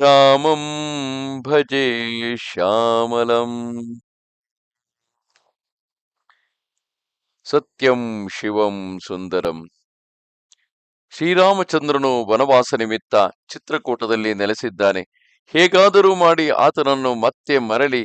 ರಾಮಂ ಭಜೆ ಶ್ಯಾಮಲಂ ಸತ್ಯಂ ಶಿವಂ ಸುಂದರಂ ಶ್ರೀರಾಮಚಂದ್ರನು ವನವಾಸ ನಿಮಿತ್ತ ಚಿತ್ರಕೂಟದಲ್ಲಿ ನೆಲೆಸಿದ್ದಾನೆ. ಹೇಗಾದರೂ ಮಾಡಿ ಆತನನ್ನು ಮತ್ತೆ ಮರಳಿ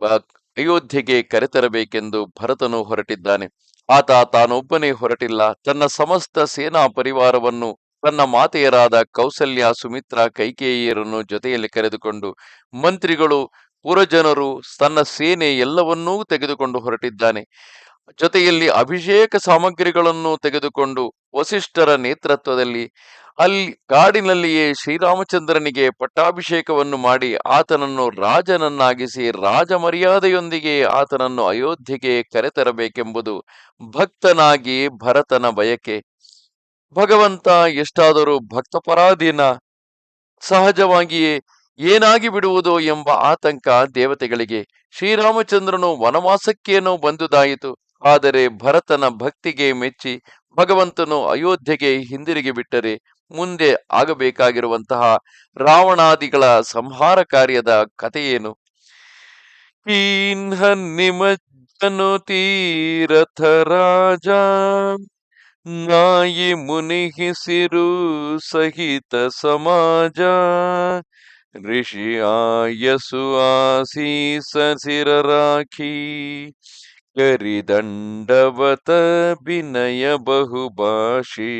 ಅಯೋಧ್ಯೆಗೆ ಕರೆತರಬೇಕೆಂದು ಭರತನು ಹೊರಟಿದ್ದಾನೆ. ಆತ ತಾನೊಬ್ಬನೇ ಹೊರಟಿಲ್ಲ. ತನ್ನ ಸಮಸ್ತ ಸೇನಾ ಪರಿವಾರವನ್ನು ತನ್ನ ಮಾತೆಯರಾದ ಕೌಸಲ್ಯ, ಸುಮಿತ್ರ, ಕೈಕೇಯಿಯರನ್ನು ಜೊತೆಯಲ್ಲಿ ಕರೆದುಕೊಂಡು ಮಂತ್ರಿಗಳು, ಪುರಜನರು, ತನ್ನ ಸೇನೆ ಎಲ್ಲವನ್ನೂ ತೆಗೆದುಕೊಂಡು ಹೊರಟಿದ್ದಾನೆ. ಜೊತೆಯಲ್ಲಿ ಅಭಿಷೇಕ ಸಾಮಗ್ರಿಗಳನ್ನು ತೆಗೆದುಕೊಂಡು ವಸಿಷ್ಠರ ನೇತೃತ್ವದಲ್ಲಿ, ಅಲ್ಲಿ ಕಾಡಿನಲ್ಲಿಯೇ ಶ್ರೀರಾಮಚಂದ್ರನಿಗೆ ಪಟ್ಟಾಭಿಷೇಕವನ್ನು ಮಾಡಿ ಆತನನ್ನು ರಾಜನನ್ನಾಗಿಸಿ ರಾಜಮರ್ಯಾದೆಯೊಂದಿಗೆ ಆತನನ್ನು ಅಯೋಧ್ಯೆಗೆ ಕರೆತರಬೇಕೆಂಬುದು ಭಕ್ತನಾಗಿ ಭರತನ ಬಯಕೆ. ಭಗವಂತ ಎಷ್ಟಾದರೂ ಭಕ್ತಪರಾಧೀನ ಸಹಜವಾಗಿಯೇ ಏನಾಗಿ ಬಿಡುವುದು ಎಂಬ ಆತಂಕ ದೇವತೆಗಳಿಗೆ ಶ್ರೀರಾಮಚಂದ್ರನು ವನವಾಸಕ್ಕೇನೋ ಬಂದುದಾಯಿತು. ಆದರೆ ಭರತನ ಭಕ್ತಿಗೆ ಮೆಚ್ಚಿ ಭಗವಂತನು ಅಯೋಧ್ಯೆಗೆ ಹಿಂದಿರುಗಿ ಬಿಟ್ಟರೆ ಮುಂದೆ ಆಗಬೇಕಾಗಿರುವಂತಹ ರಾವಣಾದಿಗಳ ಸಂಹಾರ ಕಾರ್ಯದ ಕಥೆಯೇನು? ನಿಮಜ್ಜನು ತೀರಥ ರಾಜ ನಾಯಿ ಮುನಿಹಿಸಿರು ಸಹಿತ ಸಮಾಜ. ಋಷಿ ಆಯಸು ಆಸೀಸಿರ ರಾಖಿ ಕರಿದಂಡವತ ವಿನಯ ಬಹುಭಾಷಿ.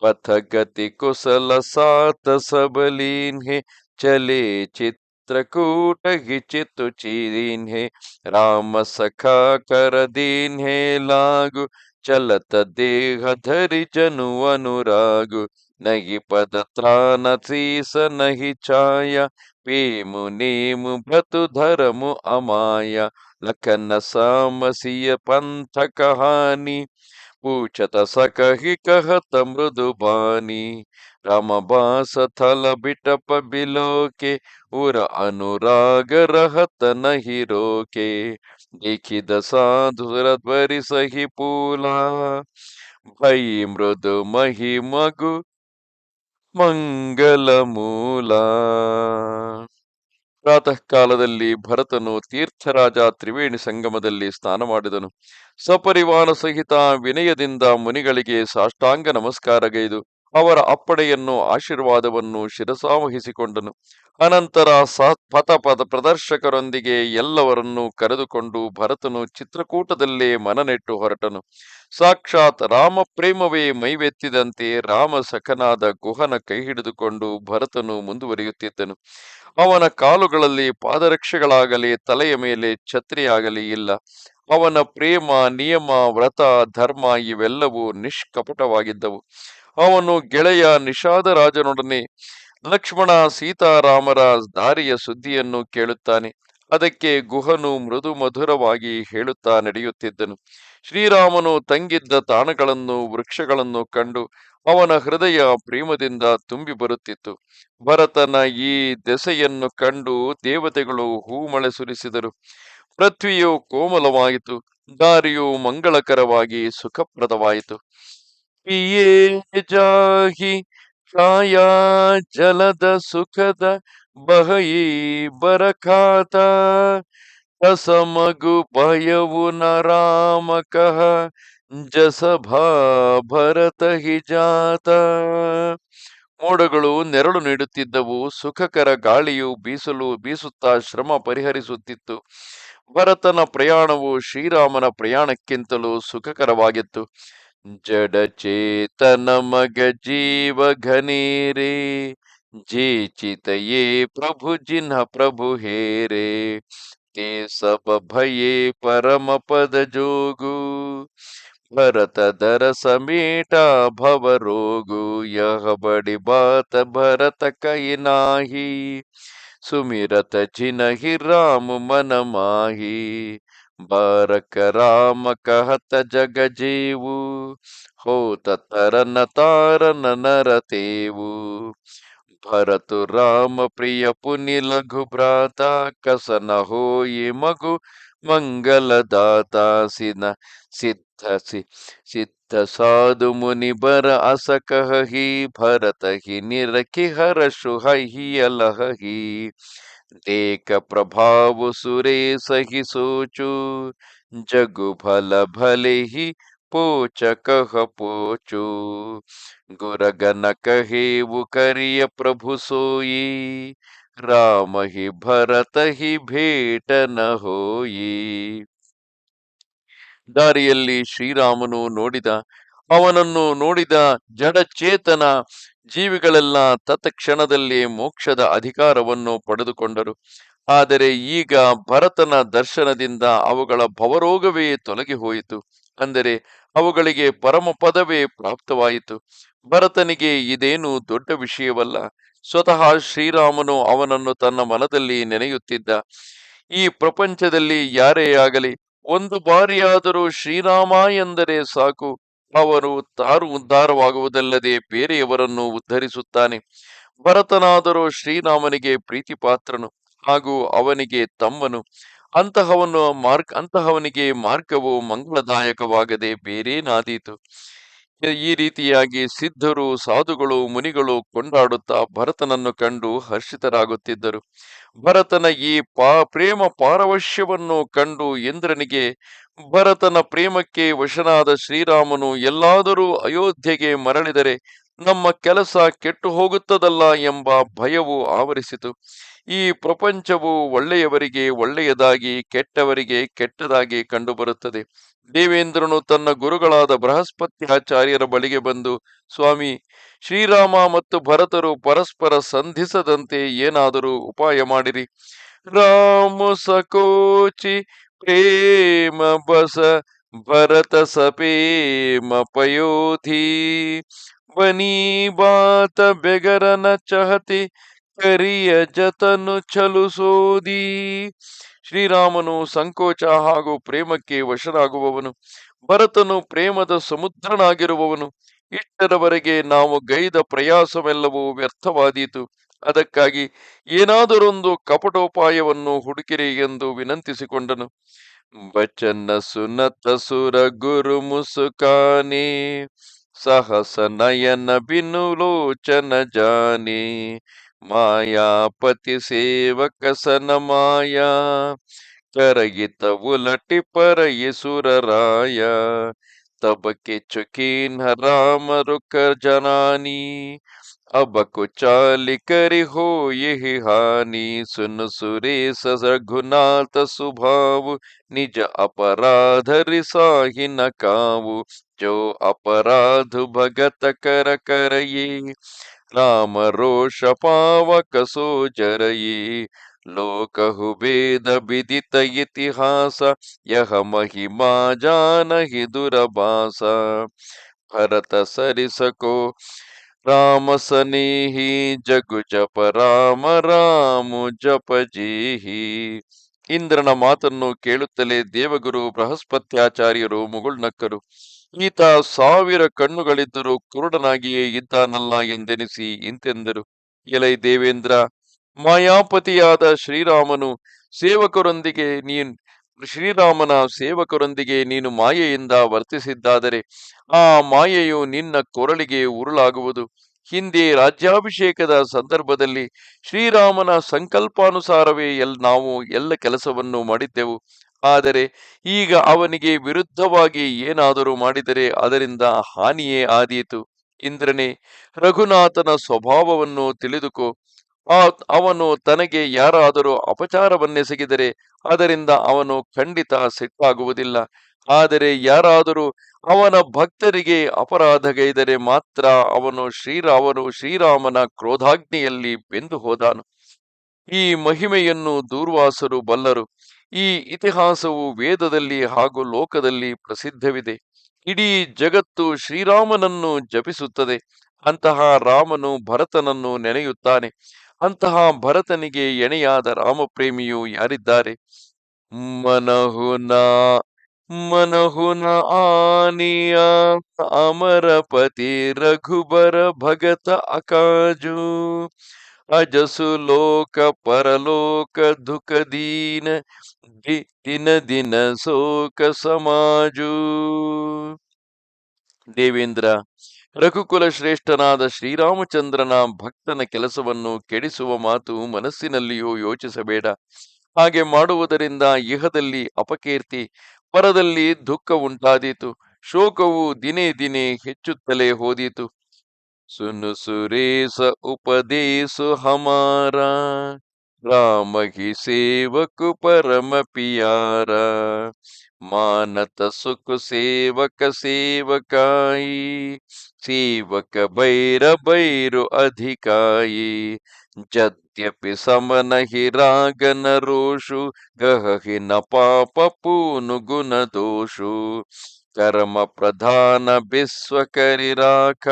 ಪಥಗತಿ ಕುಸಲ ಸಾತ ಸಬಲೀನ್ಹೆ, ಚಲೆ ಚಿತ್ರಕೂಟ ಹಿಚಿತು ಚೀನ್ಹೆ ರಾಮ ಸಖಾ ಕರ ದೀನ್ಹೆ ಲಾಗು ಚಲತ ದೇಹ ಧರಿ ಜನುವನುರಾಗು ನಗಿ ಪದ ತ್ರಾನ ಸೀಸ ನಹಿ ಛಾಯ. ಪೇಮು ನೇಮು ಭತು ಧರಮು ಅಮಾಯ. ಲಖನ ಸಾಮಸಿಯ ಪಂಥ ಕಹಾನಿ ಪೂಚತ ಸಕಹಿ ಕಹತ ಮೃದು ಬಾನಿ. ರಮಬಾಸ ಥಲ ಬಿಟಪ ಬಿಲೋಕೆ. ಉರ ಅನುರಾಗ ರಹತ ನಹಿ ರೋಕೆ. ಲಿಖಿತ ಸಾಧುರ ಧ್ವರಿ ಸಹಿ ಪೂಲ ಭೈ ಮೃದು ಮಹಿ ಮಗು ಮಂಗಲ ಮೂಲ ಪ್ರಾತಃ ಕಾಲದಲ್ಲಿ ಭರತನು ತೀರ್ಥರಾಜ ತ್ರಿವೇಣಿ ಸಂಗಮದಲ್ಲಿ ಸ್ನಾನ ಮಾಡಿದನು. ಸಪರಿವಾರ ಸಹಿತ ವಿನಯದಿಂದ ಮುನಿಗಳಿಗೆ ಸಾಷ್ಟಾಂಗ ನಮಸ್ಕಾರಗೈದು ಅವರ ಅಪ್ಪಣೆಯನ್ನು, ಆಶೀರ್ವಾದವನ್ನು ಶಿರಸಾವಹಿಸಿಕೊಂಡನು. ಅನಂತರ ಪಥ, ಪದ ಪ್ರದರ್ಶಕರೊಂದಿಗೆ ಎಲ್ಲವರನ್ನೂ ಕರೆದುಕೊಂಡು ಭರತನು ಚಿತ್ರಕೂಟದಲ್ಲೇ ಮನನೆಟ್ಟು ಹೊರಟನು. ಸಾಕ್ಷಾತ್ ರಾಮ ಪ್ರೇಮವೇ ಮೈವೆತ್ತಿದಂತೆ ರಾಮ ಸಖನಾದ ಗುಹನ ಕೈ ಹಿಡಿದುಕೊಂಡು ಭರತನು ಮುಂದುವರಿಯುತ್ತಿದ್ದನು. ಅವನ ಕಾಲುಗಳಲ್ಲಿ ಪಾದರಕ್ಷೆಗಳಾಗಲಿ, ತಲೆಯ ಮೇಲೆ ಛತ್ರಿಯಾಗಲಿ ಇಲ್ಲ. ಅವನ ಪ್ರೇಮ, ನಿಯಮ, ವ್ರತ, ಧರ್ಮ ಇವೆಲ್ಲವೂ ನಿಷ್ಕಪಟವಾಗಿದ್ದವು. ಅವನು ಗೆಳೆಯ ನಿಷಾದ ರಾಜನೊಡನೆ ಲಕ್ಷ್ಮಣ ಸೀತಾರಾಮರ ದಾರಿಯ ಸುದ್ದಿಯನ್ನು ಕೇಳುತ್ತಾನೆ. ಅದಕ್ಕೆ ಗುಹನು ಮೃದು ಮಧುರವಾಗಿ ಹೇಳುತ್ತಾ ನಡೆಯುತ್ತಿದ್ದನು. ಶ್ರೀರಾಮನು ತಂಗಿದ್ದ ತಾಣಗಳನ್ನು, ವೃಕ್ಷಗಳನ್ನು ಕಂಡು ಅವನ ಹೃದಯ ಪ್ರೇಮದಿಂದ ತುಂಬಿ ಬರುತ್ತಿತ್ತು. ಭರತನ ಈ ದೆಸೆಯನ್ನು ಕಂಡು ದೇವತೆಗಳು ಹೂಮಳೆ ಸುರಿಸಿದರು. ಪೃಥ್ವಿಯು ಕೋಮಲವಾಯಿತು. ದಾರಿಯು ಮಂಗಳಕರವಾಗಿ ಸುಖಪ್ರದವಾಯಿತು. ಪಿಯೇ ಜಾಹಿ ಛಾಯಾ ಜಲದ ಸುಖದ ಬಹಯಿ ಬರಖಾತ ತಸಮಗು ಭಯವು ನ ರಾಮ ಕಹ ಜಸಭಾ ಭರತ ಹಿಜಾತ ಮೋಡಗಳು ನೆರಳು ನೀಡುತ್ತಿದ್ದವು, ಸುಖಕರ ಗಾಳಿಯು ಬೀಸಲು ಬೀಸುತ್ತಾ ಶ್ರಮ ಪರಿಹರಿಸುತ್ತಿತ್ತು. ಭರತನ ಪ್ರಯಾಣವು ಶ್ರೀರಾಮನ ಪ್ರಯಾಣಕ್ಕಿಂತಲೂ ಸುಖಕರವಾಗಿತ್ತು. जडचेतनमग जीव घने रे जे चित ये प्रभु जिन्ह प्रभु हे रे ते सब भये परम पद जोगु भरत दर समेटा भव रोगु यह बड़ी बात भरत कही नाही सुमिरत जिनहि राम मन माही ಬಾರಕ ರಾಮ ಕಹತ ಜಗಜೀವು, ಹೋತ ತರನ ತಾರನ ನರತೇವು ಭರತು ರಾಮ ಪ್ರಿಯ ಪುನಿ ಲಘು ಭ್ರಾತ ಕಸನ ಹೋಯಿ ಮಗು ಮಂಗಲದಾತಾಸಿನ ಸಿದ್ಧಸಿ ಸಿದ್ಧ ಸಾಧು ಮುನಿ ಬರ ಅಸ ಕಹಿ ಭರತ ಹಿ ನಿರಕಿ ಹರ ಶುಹಿಯಲಹಿ ದೇಕ ಪ್ರಭಾವ ಸುರೇ ಸಹಿ ಸೋಚು, ಜಗು ಫಲ ಭಲೆ ಹಿ ಪೋಚ ಕಹ ಪೋಚು. ಗುರಗನ ಕಹೇವು ಕರಿಯ ಪ್ರಭು ಸೋಯಿ, ರಾಮ ಹಿ ಭರತ ಹಿ ಭೇಟನ ಹೋಯಿ. ದಾರಿಯಲ್ಲಿ ಶ್ರೀರಾಮನು ನೋಡಿದ, ಅವನನ್ನು ನೋಡಿದ ಜಡಚೇತನ ಜೀವಿಗಳೆಲ್ಲ ತತ್ಕ್ಷಣದಲ್ಲಿ ಮೋಕ್ಷದ ಅಧಿಕಾರವನ್ನು ಪಡೆದುಕೊಂಡರು. ಆದರೆ ಈಗ ಭರತನ ದರ್ಶನದಿಂದ ಅವುಗಳ ಭವರೋಗವೇ ತೊಲಗಿ ಹೋಯಿತು. ಅಂದರೆ ಅವುಗಳಿಗೆ ಪರಮ ಪದವೇ ಪ್ರಾಪ್ತವಾಯಿತು. ಭರತನಿಗೆ ಇದೇನು ದೊಡ್ಡ ವಿಷಯವಲ್ಲ. ಸ್ವತಃ ಶ್ರೀರಾಮನು ಅವನನ್ನು ತನ್ನ ಮನದಲ್ಲಿ ನೆನೆಯುತ್ತಿದ್ದ. ಈ ಪ್ರಪಂಚದಲ್ಲಿ ಯಾರೇ ಆಗಲಿ, ಒಂದು ಬಾರಿಯಾದರೂ ಶ್ರೀರಾಮ ಎಂದರೆ ಸಾಕು. ಅವನು ತಾರು ಉದ್ಧಾರವಾಗುವುದಲ್ಲದೆ ಬೇರೆಯವರನ್ನು ಉದ್ಧರಿಸುತ್ತಾನೆ. ಭರತನಾದರೂ ಶ್ರೀರಾಮನಿಗೆ ಪ್ರೀತಿಪಾತ್ರನು ಹಾಗೂ ಅವನಿಗೆ ತಮ್ಮನು. ಅಂತಹವನು ಮಾರ್ಗ ಅಂತಹವನಿಗೆ ಮಾರ್ಗವು ಮಂಗಳದಾಯಕವಾಗದೆ ಬೇರೇನಾದೀತು. ಈ ರೀತಿಯಾಗಿ ಸಿದ್ಧರು, ಸಾಧುಗಳು, ಮುನಿಗಳು ಕೊಂಡಾಡುತ್ತಾ ಭರತನನ್ನು ಕಂಡು ಹರ್ಷಿತರಾಗುತ್ತಿದ್ದರು. ಭರತನ ಈ ಪಾ, ಪ್ರೇಮ ಪಾರವಶ್ಯವನ್ನು ಕಂಡು ಇಂದ್ರನಿಗೆ, ಭರತನ ಪ್ರೇಮಕ್ಕೆ ವಶನಾದ ಶ್ರೀರಾಮನು ಎಲ್ಲಾದರೂ ಅಯೋಧ್ಯೆಗೆ ಮರಳಿದರೆ ನಮ್ಮ ಕೆಲಸ ಕೆಟ್ಟು ಹೋಗುತ್ತದಲ್ಲ ಎಂಬ ಭಯವು ಆವರಿಸಿತು. ಈ ಪ್ರಪಂಚವು ಒಳ್ಳೆಯವರಿಗೆ ಒಳ್ಳೆಯದಾಗಿ, ಕೆಟ್ಟವರಿಗೆ ಕೆಟ್ಟದಾಗಿ ಕಂಡುಬರುತ್ತದೆ. ದೇವೇಂದ್ರನು ತನ್ನ ಗುರುಗಳಾದ ಬೃಹಸ್ಪತ್ಯಾಚಾರ್ಯರ ಬಳಿಗೆ ಬಂದು, ಸ್ವಾಮಿ, ಶ್ರೀರಾಮ ಮತ್ತು ಭರತರು ಪರಸ್ಪರ ಸಂಧಿಸದಂತೆ ಏನಾದರೂ ಉಪಾಯ ಮಾಡಿರಿ. ರಾಮ ಸಕೋಚಿ ಪ್ರೇಮ ಬಸ ಭರತ ಸಪೇಮ ಪಯೋಧಿ. ಬಾತ ಬೆಗರನ ಚಹತಿ ಕರಿಯ ಜತನು ಚಲುಸೋದಿ ಶ್ರೀರಾಮನು ಸಂಕೋಚ ಹಾಗೂ ಪ್ರೇಮಕ್ಕೆ ವಶರಾಗುವವನು. ಭರತನು ಪ್ರೇಮದ ಸಮುದ್ರನಾಗಿರುವವನು. ಇಷ್ಟರವರೆಗೆ ನಾವು ಗೈದ ಪ್ರಯಾಸವೆಲ್ಲವೂ ವ್ಯರ್ಥವಾದೀತು. ಅದಕ್ಕಾಗಿ ಏನಾದರೊಂದು ಕಪಟೋಪಾಯವನ್ನು ಹುಡುಕಿರಿ ಎಂದು ವಿನಂತಿಸಿಕೊಂಡನು. ಬಚನ ಸುನತ ಸುರ ಗುರು ಮುಸುಕಾನೆ. ಸಹಸ ನಯನ ಬಿನು ಲೋಚನ ಜಾನೆ ಮಾಯಾಪತಿ ಸೇವಕ ಸನ ಮಾಯಾ ಕರಗಿತ ಉಲಟಿ ಪರಯಿಸುರರಾಯ ತಬ अब कुचाल करि हो यही हानि सुन सुरेश रघुनाथ सुभाव। निज अपराध रिसाहि न काऊ जो अपराध भगत कर करिए राम रोष पावक सो ज़रिए लोकहु वेद विदित इतिहास, यह महिमा जानहि दुर्भाषा भरत सरिसको को ರಾಮ ಸನೇಹಿ ಜಗು ಜಪ ರಾಮ ರಾಮು ಜಪ ಜೇಹಿ ಇಂದ್ರನ ಮಾತನ್ನು ಕೇಳುತ್ತಲೇ ದೇವಗುರು, ಬೃಹಸ್ಪತ್ಯಾಚಾರ್ಯರು ಮುಗುಳ್ನಕ್ಕರು ಈತ ಸಾವಿರ ಕಣ್ಣುಗಳಿದ್ದರೂ ಕುರುಡನಾಗಿಯೇ ಇದ್ದಾನಲ್ಲ ಎಂದೆನಿಸಿ ಇಂತೆಂದರು. ಎಲೈ ದೇವೇಂದ್ರ, ಮಾಯಾಪತಿಯಾದ ಶ್ರೀರಾಮನು ಸೇವಕರೊಂದಿಗೆ ನೀನ್ ಶ್ರೀರಾಮನ ಸೇವಕರೊಂದಿಗೆ ನೀನು ಮಾಯೆಯಿಂದ ವರ್ತಿಸಿದ್ದಾದರೆ ಆ ಮಾಯೆಯು ನಿನ್ನ ಕೊರಳಿಗೆ ಉರುಳಾಗುವುದು. ಹಿಂದೆ ರಾಜ್ಯಾಭಿಷೇಕದ ಸಂದರ್ಭದಲ್ಲಿ ಶ್ರೀರಾಮನ ಸಂಕಲ್ಪಾನುಸಾರವೇ ಎಲ್, ನಾವು ಎಲ್ಲ ಕೆಲಸವನ್ನು ಮಾಡಿದ್ದೆವು. ಆದರೆ ಈಗ ಅವನಿಗೆ ವಿರುದ್ಧವಾಗಿ ಏನಾದರೂ ಮಾಡಿದರೆ ಅದರಿಂದ ಹಾನಿಯೇ ಆದೀತು. ಇಂದ್ರನೇ, ರಘುನಾಥನ ಸ್ವಭಾವವನ್ನು ತಿಳಿದುಕೋ. ಆ, ಅವನು ತನಗೆ ಯಾರಾದರೂ ಅಪಚಾರವನ್ನೆಸಗಿದರೆ ಅದರಿಂದ ಅವನು ಖಂಡಿತ ಸಿಟ್ಟಾಗುವುದಿಲ್ಲ. ಆದರೆ ಯಾರಾದರೂ ಅವನ ಭಕ್ತರಿಗೆ ಅಪರಾಧಗೈದರೆ ಮಾತ್ರ ಅವನು ಶ್ರೀರಾಮನು ಶ್ರೀರಾಮನ ಕ್ರೋಧಾಗ್ನಿಯಲ್ಲಿ ಬೆಂದು ಹೋದಾನು. ಈ ಮಹಿಮೆಯನ್ನು ದೂರ್ವಾಸರು ಬಲ್ಲರು. ಈ ಇತಿಹಾಸವು ವೇದದಲ್ಲಿ ಹಾಗೂ ಲೋಕದಲ್ಲಿ ಪ್ರಸಿದ್ಧವಿದೆ. ಇಡೀ ಜಗತ್ತು ಶ್ರೀರಾಮನನ್ನು ಜಪಿಸುತ್ತದೆ. ಅಂತಹ ರಾಮನು ಭರತನನ್ನು ನೆನೆಯುತ್ತಾನೆ. ಅಂತಹ ಭರತನಿಗೆ ಎಣೆಯಾದ ರಾಮಪ್ರೇಮಿಯು ಯಾರಿದ್ದಾರೆ? ಮನಹುನ ಮನಹುನ ಆನಿಯ ಅಮರಪತಿ ರಘುಬರ ಭಗತ ಅಕಾಜು. ಅಜಸು ಲೋಕ ಪರಲೋಕ ದುಃಖ ದೀನ ದಿನ ದಿನ ಶೋಕ ಸಮಾಜು. ದೇವೇಂದ್ರ ರಘುಕುಲ ಶ್ರೇಷ್ಠನಾದ ಶ್ರೀರಾಮಚಂದ್ರನ ಭಕ್ತನ ಕೆಲಸವನ್ನು ಕೆಡಿಸುವ ಮಾತು ಮನಸ್ಸಿನಲ್ಲಿಯೂ ಯೋಚಿಸಬೇಡ. ಹಾಗೆ ಮಾಡುವುದರಿಂದ ಇಹದಲ್ಲಿ ಅಪಕೀರ್ತಿ, ಪರದಲ್ಲಿ ದುಃಖ ಉಂಟಾದೀತು. ಶೋಕವು ದಿನೇ ದಿನೇ ಹೆಚ್ಚುತ್ತಲೇ ಹೋದೀತು. ಸುನು ಸುರೇಶ ಉಪದೇಶು ಹಮಾರ, ರಾಮ ಹಿ ಸೇವಕು ಪರಮ ಪಿಯಾರ. ಮಾನತ ಸುಖ ಸೇವಕ ಸೇವಕಾಯಿ ಸೇವಕ ಭೈರ ಭೈರು ಅಧಿಕಾಯಿ, ಜದ್ಯಪಿ ಸಮನ ಹಿ ರಾಗನ ರೋಷು, ಗಹಹಿ ನ ಪಾಪ ಪೂನು ಗುಣ ದೋಷು, ಕರ್ಮ ಪ್ರಧಾನ ವಿಶ್ವ ಕರಿ ರಾಖ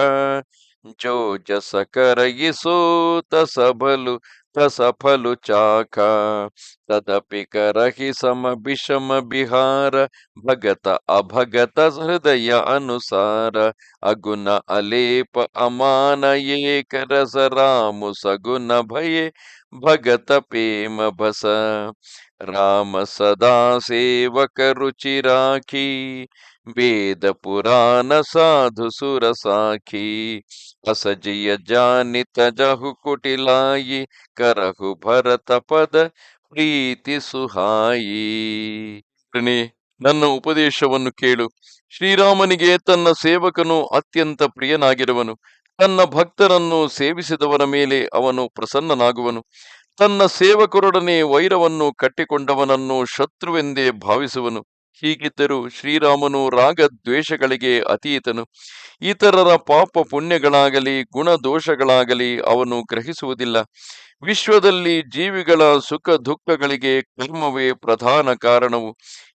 ಜೋ ಜಸ ಕರಗಿಸೋ ತಸ ಫಲು ಚಾಕ ತದಪಿ ಕರಹಿ ಸಮ ವಿಷಮ ಬಿಹಾರ ಭಗತ ಅಭಗತ ಹೃದಯ ಅನುಸಾರ ಅಗುಣ ಅಲೇಪ ಅಮಾನ ಏಕ ರಸ ರಾಮು ಸಗುಣ ಭಯೆ ಭಗತ ಪ್ರೇಮ ಬಸ ರಾಮ ಸದಾ ಸೇವಕ ರುಚಿ ರಾಖಿ ವೇದ ಪುರಾಣ ಸಾಧು ಸುರ ಸಾಖಿ ಅಸಜಿಯ ಜಾನಿತ ಜಹು ಕುಟಿಲಾಯಿ ಕರಹು ಭರತ ಪದ ಪ್ರೀತಿ ಸುಹಾಯಿ ನನ್ನ ಉಪದೇಶವನ್ನು ಕೇಳು. ಶ್ರೀರಾಮನಿಗೆ ತನ್ನ ಸೇವಕನು ಅತ್ಯಂತ ಪ್ರಿಯನಾಗಿರುವನು. ತನ್ನ ಭಕ್ತರನ್ನು ಸೇವಿಸಿದವರ ಮೇಲೆ ಅವನು ಪ್ರಸನ್ನನಾಗುವನು. ತನ್ನ ಸೇವಕರೊಡನೆ ವೈರವನ್ನು ಕಟ್ಟಿಕೊಂಡವನನ್ನು ಶತ್ರುವೆಂದೇ ಭಾವಿಸುವನು. ಹೀಗಿದ್ದರೂ ಶ್ರೀರಾಮನು ರಾಗ ದ್ವೇಷಗಳಿಗೆ ಅತೀತನು. ಇತರರ ಪಾಪ ಪುಣ್ಯಗಳಾಗಲಿ ಗುಣ ದೋಷಗಳಾಗಲಿ ಅವನು ಗ್ರಹಿಸುವುದಿಲ್ಲ. ವಿಶ್ವದಲ್ಲಿ ಜೀವಿಗಳ ಸುಖ ದುಃಖಗಳಿಗೆ ಕರ್ಮವೇ ಪ್ರಧಾನ ಕಾರಣವು.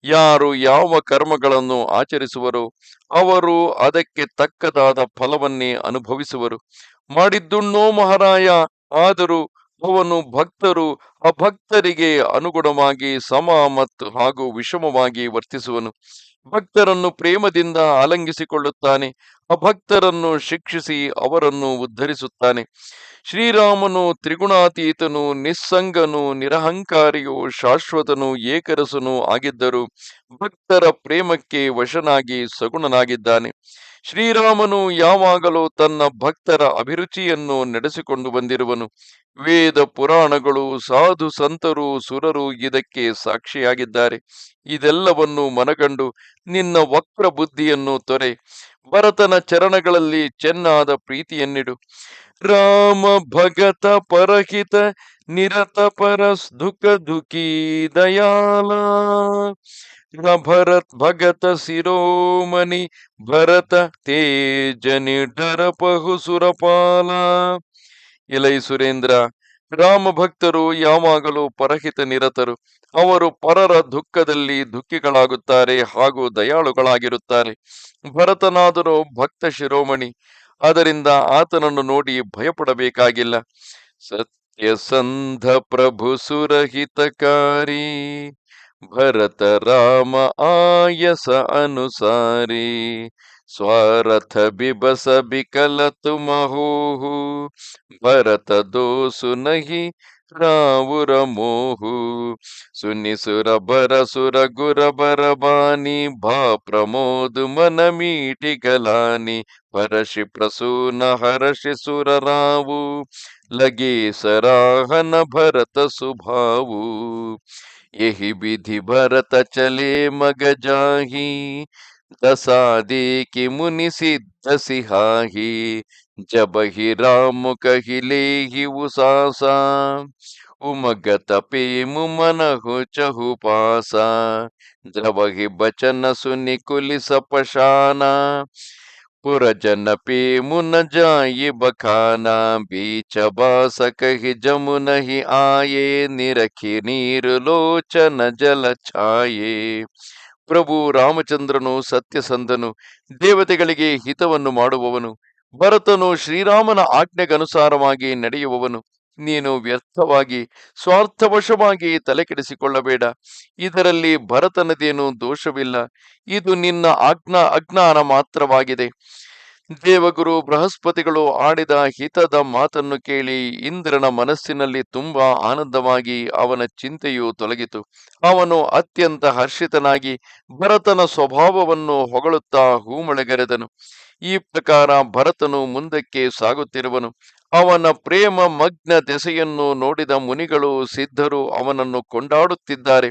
ಯಾರು ಯಾವ ಕರ್ಮಗಳನ್ನು ಆಚರಿಸುವರೋ ಅವರು ಅದಕ್ಕೆ ತಕ್ಕದಾದ ಫಲವನ್ನೇ ಅನುಭವಿಸುವರು. ಮಾಡಿದ್ದುಣ್ಣೋ ಮಹಾರಾಯ, ಆದರೂ ಅವನು ಭಕ್ತರು ಅಭಕ್ತರಿಗೆ ಅನುಗುಣವಾಗಿ ಸಮ ಮತ್ತು ಹಾಗೂ ವಿಷಮವಾಗಿ ವರ್ತಿಸುವನು. ಭಕ್ತರನ್ನು ಪ್ರೇಮದಿಂದ ಆಲಂಗಿಸಿಕೊಳ್ಳುತ್ತಾನೆ ಅಭಕ್ತರನ್ನು ಶಿಕ್ಷಿಸಿ ಅವರನ್ನು ಉದ್ಧರಿಸುತ್ತಾನೆ. ಶ್ರೀರಾಮನು ತ್ರಿಗುಣಾತೀತನು, ನಿಸ್ಸಂಗನು, ನಿರಹಂಕಾರಿಯು, ಶಾಶ್ವತನು, ಏಕರಸನು ಆಗಿದ್ದರು ಭಕ್ತರ ಪ್ರೇಮಕ್ಕೆ ವಶನಾಗಿ ಸಗುಣನಾಗಿದ್ದಾನೆ. ಶ್ರೀರಾಮನು ಯಾವಾಗಲೂ ತನ್ನ ಭಕ್ತರ ಅಭಿರುಚಿಯನ್ನು ನಡೆಸಿಕೊಂಡು ಬಂದಿರುವನು. ವೇದ ಪುರಾಣಗಳು, ಸಾಧು ಸಂತರು, ಸುರರು ಇದಕ್ಕೆ ಸಾಕ್ಷಿಯಾಗಿದ್ದಾರೆ. ಇದೆಲ್ಲವನ್ನು ಮನಗಂಡು ನಿನ್ನ ವಕ್ರ ಬುದ್ಧಿಯನ್ನು ತೊರೆ. ಭರತನ ಚರಣಗಳಲ್ಲಿ ಚೆನ್ನಾದ ಪ್ರೀತಿಯನ್ನಿಡು. ರಾಮ ಭಗತ ಪರಹಿತ, ನಿರತ ಪರ ದುಃಖ ದುಃಖಿ ದಯಾಲ. ಭರತ್ ಭಗತ ಶಿರೋಮಣಿ ಭರತ ತೇಜ ಪಹು ಸುರಪಾಲ ಇಲೈ ಸುರೇಂದ್ರ ರಾಮ ಭಕ್ತರು ಯಾವಾಗಲೂ ಪರಹಿತ ನಿರತರು. ಅವರು ಪರರ ದುಃಖದಲ್ಲಿ ದುಃಖಿಗಳಾಗುತ್ತಾರೆ ಹಾಗೂ ದಯಾಳುಗಳಾಗಿರುತ್ತಾರೆ. ಭರತನಾದರೂ ಭಕ್ತ ಶಿರೋಮಣಿ ಅದರಿಂದ ಆತನನ್ನು ನೋಡಿ ಭಯಪಡಬೇಕಾಗಿಲ್ಲ. ಸತ್ಯಸಂಧ ಪ್ರಭು ಸುರಹಿತಕಾರಿ. ಭರತ ರಾಮ ಆಯಸ ಅನುಸಾರಿ, ಸ್ವರಥ ಬಿಬಸ ಬಿಕಲ ತುಮಹೋಹು ಭರತ ದೋಸು ನಹಿ ರಾವುರ ಮೋಹು ಸುನಿ ಸುರ ಬರ ಸುರ ಗುರ ಬರ ಬಾನಿ ಭಾ ಪ್ರಮೋದು ಮನ ಮೀಟಿ ಗಲಾನಿ, ಪರಶಿ ಪ್ರಸೂನ ಹರಷಿ ಸುರ ರಾವು ಲಗೆ ಸರಾಹನ ಭರತ ಸುಭಾವು यही विधि भरत चले मग जाही। दसादे की मुनि सिद्ध सिहाही। जब ही राम कहिले ही उसासा। उमगत पे मुमन हो चहु पासा। द्रव ही बचन सुनि कुलिस पशाना पुरजन पे मुन जाई बखाना बीच बास कही जमुन ही आये निरखी नीर लोचन जल छाये ಪ್ರಭು ರಾಮಚಂದ್ರನು ಸತ್ಯಸಂಧನು ದೇವತೆಗಳಿಗೆ ಹಿತವನ್ನು ಮಾಡುವವನು ಭರತನು ಶ್ರೀರಾಮನ ಆಜ್ಞೆಗನುಸಾರವಾಗಿ ನಡೆಯುವವನು ನೀನು ವ್ಯರ್ಥವಾಗಿ, ಸ್ವಾರ್ಥವಶವಾಗಿ ತಲೆಕೆಡಿಸಿಕೊಳ್ಳಬೇಡ. ಇದರಲ್ಲಿ ಭರತನದೇನು ದೋಷವಿಲ್ಲ. ಇದು ನಿನ್ನ ಆಜ್ಞಾ, ಅಜ್ಞಾನ ಮಾತ್ರವಾಗಿದೆ. ದೇವಗುರು ಬೃಹಸ್ಪತಿಗಳು ಆಡಿದ ಹಿತದ ಮಾತನ್ನು ಕೇಳಿ ಇಂದ್ರನ ಮನಸ್ಸಿನಲ್ಲಿ ತುಂಬಾ ಆನಂದವಾಗಿ ಅವನ ಚಿಂತೆಯು ತೊಲಗಿತು. ಅವನು ಅತ್ಯಂತ ಹರ್ಷಿತನಾಗಿ ಭರತನ ಸ್ವಭಾವವನ್ನು ಹೊಗಳುತ್ತಾ ಹೂಮಳೆಗರೆದನು. ಈ ಪ್ರಕಾರ ಭರತನು ಮುಂದಕ್ಕೆ ಸಾಗುತ್ತಿರುವನು. ಅವನ ಪ್ರೇಮ ಮಗ್ನ ದೆಸೆಯನ್ನು ನೋಡಿದ ಮುನಿಗಳು ಸಿದ್ಧರು ಅವನನ್ನು ಕೊಂಡಾಡುತ್ತಿದ್ದಾರೆ.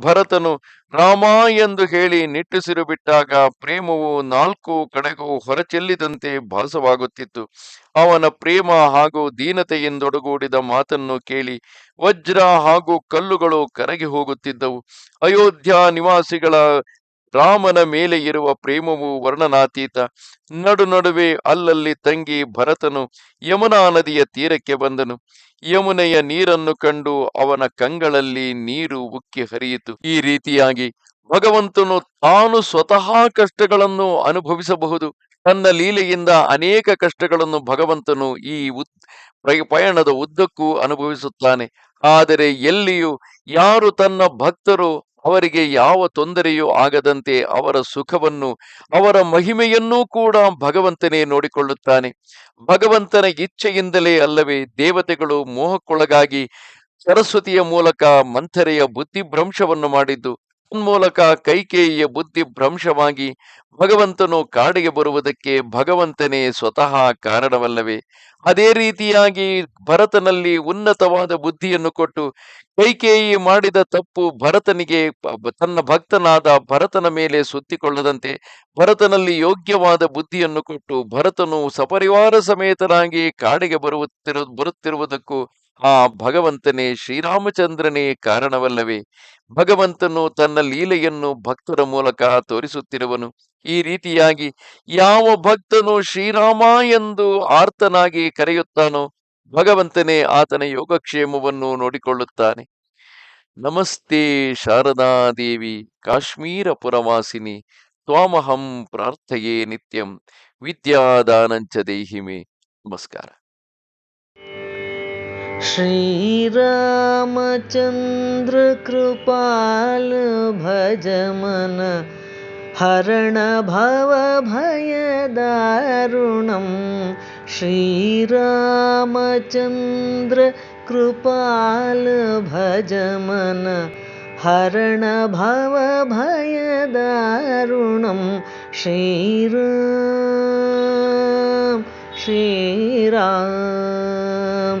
ಭರತನು, ರಾಮ ಎಂದು ಹೇಳಿ ನಿಟ್ಟುಸಿರು ಬಿಟ್ಟಾಗ ಪ್ರೇಮವು ನಾಲ್ಕು ಕಡೆಗೂ ಹೊರಚೆಲ್ಲಿದಂತೆ ಭಾಸವಾಗುತ್ತಿತ್ತು. ಅವನ ಪ್ರೇಮ ಹಾಗೂ ದೀನತೆಯಿಂದೊಡಗೂಡಿದ ಮಾತನ್ನು ಕೇಳಿ ವಜ್ರ ಹಾಗೂ ಕಲ್ಲುಗಳು ಕರಗಿ ಹೋಗುತ್ತಿದ್ದವು. ಅಯೋಧ್ಯ ನಿವಾಸಿಗಳ ರಾಮನ ಮೇಲೆ ಇರುವ ಪ್ರೇಮವು ವರ್ಣನಾತೀತ. ನಡು ನಡುವೆ ಅಲ್ಲಲ್ಲಿ ತಂಗಿ ಭರತನು ಯಮುನಾ ನದಿಯ ತೀರಕ್ಕೆ ಬಂದನು. ಯಮುನೆಯ ನೀರನ್ನು ಕಂಡು ಅವನ ಕಂಗಳಲ್ಲಿ ನೀರು ಉಕ್ಕಿ ಹರಿಯಿತು. ಈ ರೀತಿಯಾಗಿ ಭಗವಂತನು ತಾನು ಸ್ವತಃ ಕಷ್ಟಗಳನ್ನು ಅನುಭವಿಸಬಹುದು. ತನ್ನ ಲೀಲೆಯಿಂದ ಅನೇಕ ಕಷ್ಟಗಳನ್ನು ಭಗವಂತನು ಈ ಪಯಣದ ಉದ್ದಕ್ಕೂ ಅನುಭವಿಸುತ್ತಾನೆ. ಆದರೆ ಎಲ್ಲಿಯೂ ಯಾರು ತನ್ನ ಭಕ್ತರು ಅವರಿಗೆ ಯಾವ ತೊಂದರೆಯೂ ಆಗದಂತೆ ಅವರ ಸುಖವನ್ನು, ಅವರ ಮಹಿಮೆಯನ್ನೂ ಕೂಡ ಭಗವಂತನೇ ನೋಡಿಕೊಳ್ಳುತ್ತಾನೆ. ಭಗವಂತನ ಇಚ್ಛೆಯಿಂದಲೇ ಅಲ್ಲವೇ ದೇವತೆಗಳು ಮೋಹಕ್ಕೊಳಗಾಗಿ ಸರಸ್ವತಿಯ ಮೂಲಕ ಮಂಥರೆಯ ಬುದ್ಧಿಭ್ರಂಶವನ್ನು ಮಾಡಿದ್ದು ಮೂಲಕ ಕೈಕೇಯಿಯ ಬುದ್ಧಿ ಭ್ರಂಶವಾಗಿ ಭಗವಂತನು ಕಾಡಿಗೆ ಬರುವುದಕ್ಕೆ ಭಗವಂತನೇ ಸ್ವತಃ ಕಾರಣವಲ್ಲವೇ? ಅದೇ ರೀತಿಯಾಗಿ ಭರತನಲ್ಲಿ ಉನ್ನತವಾದ ಬುದ್ಧಿಯನ್ನು ಕೊಟ್ಟು ಕೈಕೇಯಿ ಮಾಡಿದ ತಪ್ಪು ಭರತನಿಗೆ ತನ್ನ ಭಕ್ತನಾದ ಭರತನ ಮೇಲೆ ಸುತ್ತಿಕೊಳ್ಳದಂತೆ ಭರತನಲ್ಲಿ ಯೋಗ್ಯವಾದ ಬುದ್ಧಿಯನ್ನು ಕೊಟ್ಟು ಭರತನು ಸಪರಿವಾರ ಸಮೇತನಾಗಿ ಕಾಡಿಗೆ ಬರುತ್ತಿರು, ಬರುತ್ತಿರುವುದಕ್ಕೂ ಆ ಭಗವಂತನೇ ಶ್ರೀರಾಮಚಂದ್ರನೇ ಕಾರಣವಲ್ಲವೇ? ಭಗವಂತನು ತನ್ನ ಲೀಲೆಯನ್ನು ಭಕ್ತರ ಮೂಲಕ ತೋರಿಸುತ್ತಿರುವನು. ಈ ರೀತಿಯಾಗಿ ಯಾವ ಭಕ್ತನು ಶ್ರೀರಾಮ ಎಂದು ಆರ್ತನಾಗಿ ಕರೆಯುತ್ತಾನೋ, ಭಗವಂತನೇ ಆತನ ಯೋಗಕ್ಷೇಮವನ್ನು ನೋಡಿಕೊಳ್ಳುತ್ತಾನೆ. ನಮಸ್ತೆ ಶಾರದಾದೇವಿ ಕಾಶ್ಮೀರ ಪುರವಾಸಿನಿ ತ್ವಾಮಹಂ ಪ್ರಾರ್ಥೆಯೇ ನಿತ್ಯಂ, ವಿದ್ಯಾದಾನಂಚ ದೇಹಿಮೆ. ನಮಸ್ಕಾರ. श्रीरामचन्द्रकृपाल भजमन हरणभवभयदारुणं श्रीरामचन्द्रकृपाल भजमन हरणभवभयदारुणं भजम हरणभवभयद ऋणं श्रीराम।